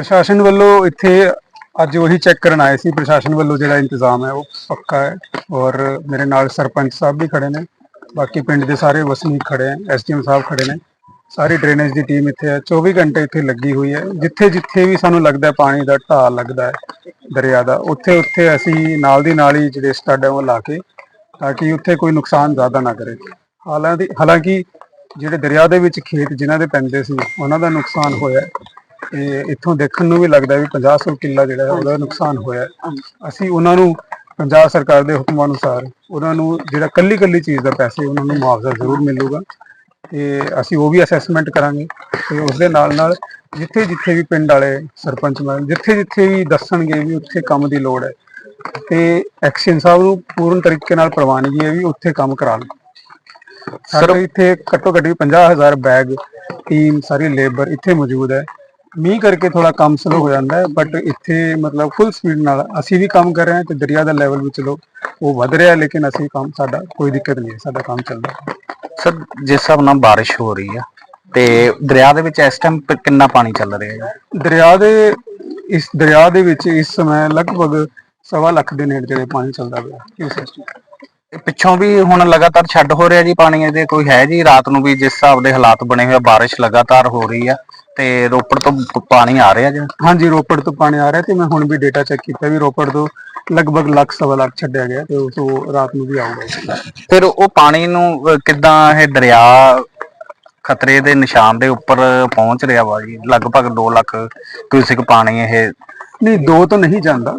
ਪ੍ਰਸ਼ਾਸਨ ਵੱਲੋਂ ਇੱਥੇ ਅੱਜ ਉਹੀ ਚੈੱਕ ਕਰਨ ਆਏ ਸੀ। ਪ੍ਰਸ਼ਾਸਨ ਵੱਲੋਂ ਜਿਹੜਾ ਇੰਤਜ਼ਾਮ ਹੈ, ਉਹ ਪੱਕਾ ਹੈ ਔਰ ਮੇਰੇ ਨਾਲ ਸਰਪੰਚ ਸਾਹਿਬ ਵੀ ਖੜੇ ਨੇ। ਬਾਕੀ ਪਿੰਡ ਦੇ ਸਾਰੇ ਵਸਨੀਕ ਖੜੇ ਹੈ, ਐਸਡੀਐਮ ਸਾਹਿਬ ਖੜੇ ਨੇ। ਸਾਰੀ ਡਰੇਨੇਜ ਦੀ ਟੀਮ ਇੱਥੇ ਹੈ। 24 ਘੰਟੇ ਇੱਥੇ ਲੱਗੀ ਹੋਈ ਹੈ। ਜਿੱਥੇ ਜਿੱਥੇ ਵੀ ਸਾਨੂੰ ਲੱਗਦਾ ਪਾਣੀ ਦਾ ਢਾਹ ਲੱਗਦਾ ਹੈ, ਦਰਿਆ ਦਾ, ਉੱਥੇ ਉੱਥੇ ਅਸੀਂ ਨਾਲ ਦੀ ਨਾਲ ਹੀ ਜਿਹੜੇ ਸਟੱਡ ਹੈ ਉਹ ਲਾ ਕੇ ਤਾਂ ਕਿ ਉੱਥੇ ਕੋਈ ਨੁਕਸਾਨ ਜ਼ਿਆਦਾ ਨਾ ਕਰੇ। ਹਾਲਾਂਕਿ ਹਾਲਾਂਕਿ ਜਿਹੜੇ ਦਰਿਆ ਦੇ ਵਿੱਚ ਖੇਤ ਜਿਨ੍ਹਾਂ ਦੇ ਪੈਂਦੇ ਸੀ, ਉਹਨਾਂ ਦਾ ਨੁਕਸਾਨ ਹੋਇਆ ਤੇ ਇੱਥੋਂ ਦੇਖਣ ਨੂੰ ਵੀ ਲੱਗਦਾ ਵੀ 50 ਸੌ ਕਿੱਲਾ ਜਿਹੜਾ ਹੈ ਉਹਦਾ ਨੁਕਸਾਨ ਹੋਇਆ ਹੈ। ਅਸੀਂ ਉਹਨਾਂ ਨੂੰ ਪੰਜਾਬ ਸਰਕਾਰ ਦੇ ਹੁਕਮਾਂ ਅਨੁਸਾਰ ਉਹਨਾਂ ਨੂੰ ਜਿਹੜਾ ਕੱਲੀ ਕੱਲੀ ਚੀਜ਼ ਦਾ ਪੈਸੇ ਉਹਨਾਂ ਨੂੰ ਮੁਆਵਜ਼ਾ ਜ਼ਰੂਰ ਮਿਲੂਗਾ ਤੇ ਅਸੀਂ ਉਹ ਵੀ ਅਸੈਸਮੈਂਟ ਕਰਾਂਗੇ ਤੇ ਉਸ ਦੇ ਨਾਲ ਨਾਲ ਜਿੱਥੇ ਜਿੱਥੇ ਵੀ ਪਿੰਡ ਵਾਲੇ ਸਰਪੰਚ ਮੈਂਬਰ ਜਿੱਥੇ ਜਿੱਥੇ ਵੀ ਦੱਸਣਗੇ ਵੀ ਉੱਥੇ ਕੰਮ ਦੀ ਲੋੜ ਹੈ ਤੇ ਐਕਸ਼ਨ ਸਾਹਿਬ ਨੂੰ ਪੂਰਨ ਤਰੀਕੇ ਨਾਲ ਪ੍ਰਵਾਨਗੀ ਹੈ ਵੀ ਉੱਥੇ ਕੰਮ ਕਰਾਉਣ ਸਰ ਇੱਥੇ ਘੱਟੋ ਘੱਟ ਵੀ 50000 ਬੈਗ ਟੀਮ ਸਾਰੀ ਲੇਬਰ ਇੱਥੇ ਮੌਜੂਦ ਹੈ ਮੀਂਹ ਕਰਕੇ ਥੋੜਾ ਕੰਮ ਸਲੋ ਹੋ ਜਾਂਦਾ ਹੈ ਬਟ ਇੱਥੇ ਮਤਲਬ ਫੁੱਲ ਸਪੀਡ ਨਾਲ ਅਸੀਂ ਵੀ ਕੰਮ ਕਰ ਰਹੇ ਹਾਂ ਤੇ ਦਰਿਆ ਦਾ ਲੈਵਲ ਵੀ ਚਲੋ ਉਹ ਵਧ ਰਿਹਾ ਲੇਕਿਨ ਅਸੀਂ ਕੰਮ ਸਾਡਾ ਕੋਈ ਦਿੱਕਤ ਨਹੀਂ ਹੈ ਸਾਡਾ ਕੰਮ ਚੱਲਦਾ ਹੈ। ਸਰ ਜਿਸ ਹਿਸਾਬ ਨਾਲ ਬਾਰਿਸ਼ ਹੋ ਰਹੀ ਆ ਤੇ ਦਰਿਆ ਦੇ ਵਿੱਚ ਇਸ ਟਾਈਮ ਕਿੰਨਾ ਪਾਣੀ ਚੱਲ ਰਿਹਾ ਹੈ? ਦਰਿਆ ਦੇ ਇਸ ਦਰਿਆ ਦੇ ਵਿੱਚ ਇਸ ਸਮੇਂ ਲਗਭਗ ਸਵਾ ਲੱਖ ਦੇ ਨੇੜੇ ਜਿਹੜੇ ਪਾਣੀ ਚੱਲਦਾ ਪਿਆ ਇਸ ਸਿਸਟਮ ਇਹ ਪਿੱਛੋਂ ਵੀ ਹੁਣ ਲਗਾਤਾਰ ਛੱਡ ਹੋ ਰਿਹਾ ਜੀ ਪਾਣੀ ਇਹਦੇ ਕੋਈ ਹੈ ਜੀ ਰਾਤ ਨੂੰ ਵੀ ਜਿਸ ਹਿਸਾਬ ਦੇ ਹਾਲਾਤ ਬਣੇ ਹੋਏ ਆ ਬਾਰਿਸ਼ ਲਗਾਤਾਰ ਹੋ ਰਹੀ ਆ ਤੇ ਰੋਪੜ ਤੋਂ ਪ- ਪਾਣੀ ਆ ਰਿਹਾ ਜੀ? ਹਾਂਜੀ ਰੋਪੜ ਤੋਂ ਪਾਣੀ ਆ ਰਿਹਾ ਤੇ ਮੈਂ ਹੁਣ ਵੀ ਡੇਟਾ ਚੈੱਕ ਕੀਤਾ ਵੀ ਰੋਪੜ ਤੋਂ ਲਗਭਗ ਲੱਖ ਸਵਾ ਲੱਖ ਛੱਡਿਆ ਗਿਆ ਤੇ ਉਹ ਤੋਂ ਰਾਤ ਨੂੰ ਵੀ ਆਊਗਾ। ਫਿਰ ਉਹ ਪਾਣੀ ਨੂੰ ਅਹ, ਕਿੱਦਾਂ ਇਹ ਦਰਿਆ ਖਤਰੇ ਦੇ ਨਿਸ਼ਾਨ ਦੇ ਉੱਪਰ ਪਹੁੰਚ ਰਿਹਾ ਵਾ ਜੀ? ਲਗਭਗ 2 ਲੱਖ ਕਿਊਸਿਕ ਪਾਣੀ ਇਹ ਨਹੀਂ ਦੋ ਤੋਂ ਨਹੀਂ ਜਾਂਦਾ।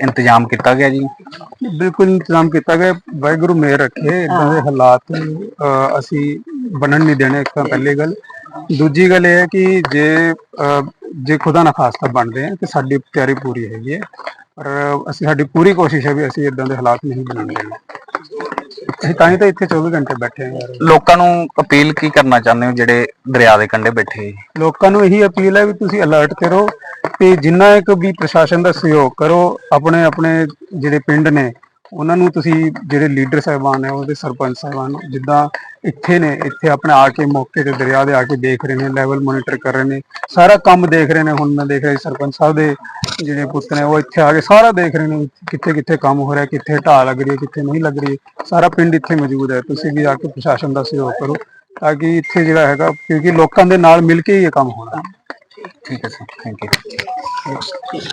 ਇੰਤਜ਼ਾਮ ਕੀਤਾ ਗਿਆ ਜੀ? ਬਿਲਕੁਲ ਇੰਤਜ਼ਾਮ ਕੀਤਾ ਗਿਆ। ਵਾਹਿਗੁਰੂ ਮੇਰ ਰੱਖੇ। ਇਦਾਂ ਦੇ ਹਾਲਾਤ ਅਹ, ਅਸੀਂ ਬਣਨ ਨਹੀਂ ਦੇਣੇ ਇੱਕ ਤਾਂ ਪਹਿਲੀ ਗੱਲ। ਦੂਜੀ ਗੱਲ ਇਹ ਹੈ ਕਿ ਜੇ ਅਹ, ਜੇ ਖੁਦਾ ਨਾ ਖਾਸਤਾ ਬਣਦੇ ਆ ਤੇ ਸਾਡੀ ਤਿਆਰੀ ਪੂਰੀ ਹੈਗੀ ਹੈ। ਪਰ ਅਸੀਂ ਸਾਡੀ ਪੂਰੀ ਕੋਸ਼ਿਸ਼ ਹੈ ਵੀ ਅਸੀਂ ਇਦਾਂ ਦੇ ਹਾਲਾਤ ਨਹੀਂ ਬਣਨ ਦੇਣੇ। ਅਸੀਂ ਤਾਂ ਹੀ ਤਾਂ ਇੱਥੇ 24 ਘੰਟੇ ਬੈਠੇ ਹਾਂ ਯਾਰ। ਲੋਕਾਂ ਨੂੰ ਅਪੀਲ ਕੀ ਕਰਨਾ ਚਾਹੁੰਦੇ ਹੋ ਜਿਹੜੇ ਦਰਿਆ ਦੇ ਕੰਢੇ ਬੈਠੇ? ਲੋਕਾਂ ਨੂੰ ਇਹੀ ਅਪੀਲ ਹੈ ਵੀ ਤੁਸੀਂ ਅਲਰਟ ਕਰੋ ਤੇ ਜਿੰਨਾ ਇੱਕ ਵੀ ਪ੍ਰਸ਼ਾਸਨ ਦਾ ਸਹਿਯੋਗ ਕਰੋ, ਆਪਣੇ ਆਪਣੇ ਜਿਹੜੇ ਪਿੰਡ ਨੇ, ਉਹਨਾਂ ਨੂੰ ਤੁਸੀਂ ਜਿਹੜੇ ਲੀਡਰ ਸਾਹਿਬਾਨ ਨੇ, ਉਹਦੇ ਸਰਪੰਚ ਸਾਹਿਬਾਨ ਜਿੱਦਾਂ ਇੱਥੇ ਨੇ, ਇੱਥੇ ਆਪਣੇ ਆ ਕੇ ਮੌਕੇ ਤੇ ਦਰਿਆ ਦੇ ਆ ਕੇ ਦੇਖ ਰਹੇ ਨੇ ਲੈਵਲ ਮੋਨੀਟਰ ਕਰ ਰਹੇ ਨੇ, ਸਾਰਾ ਕੰਮ ਦੇਖ ਰਹੇ ਨੇ, ਹੁਣ ਮੈਂ ਦੇਖ ਰਿਹਾ ਸਰਪੰਚ ਸਾਹਿਬ ਦੇ ਜਿਹੜੇ ਪੁੱਤ ਨੇ, ਉਹ ਇੱਥੇ ਆ ਕੇ ਸਾਰਾ ਦੇਖ ਰਹੇ ਨੇ, ਕਿੱਥੇ ਕਿੱਥੇ ਕੰਮ ਹੋ ਰਿਹਾ, ਕਿੱਥੇ ਢਾਹ ਲੱਗ ਰਹੀ ਹੈ, ਕਿੱਥੇ ਨਹੀਂ ਲੱਗ ਰਹੀ, ਸਾਰਾ ਪਿੰਡ ਇੱਥੇ ਮੌਜੂਦ ਹੈ, ਤੁਸੀਂ ਵੀ ਆ ਕੇ ਪ੍ਰਸ਼ਾਸਨ ਦਾ ਸਹਿਯੋਗ ਕਰੋ, ਤਾਂ ਕਿ ਇੱਥੇ ਜਿਹੜਾ ਹੈਗਾ, ਕਿਉਂਕਿ ਲੋਕਾਂ ਦੇ ਨਾਲ ਮਿਲ ਕੇ ਹੀ ਇਹ ਕੰਮ ਹੋਣਾ ਠੀਕ ਹੈ ਸਰ ਥੈਂਕ ਯੂ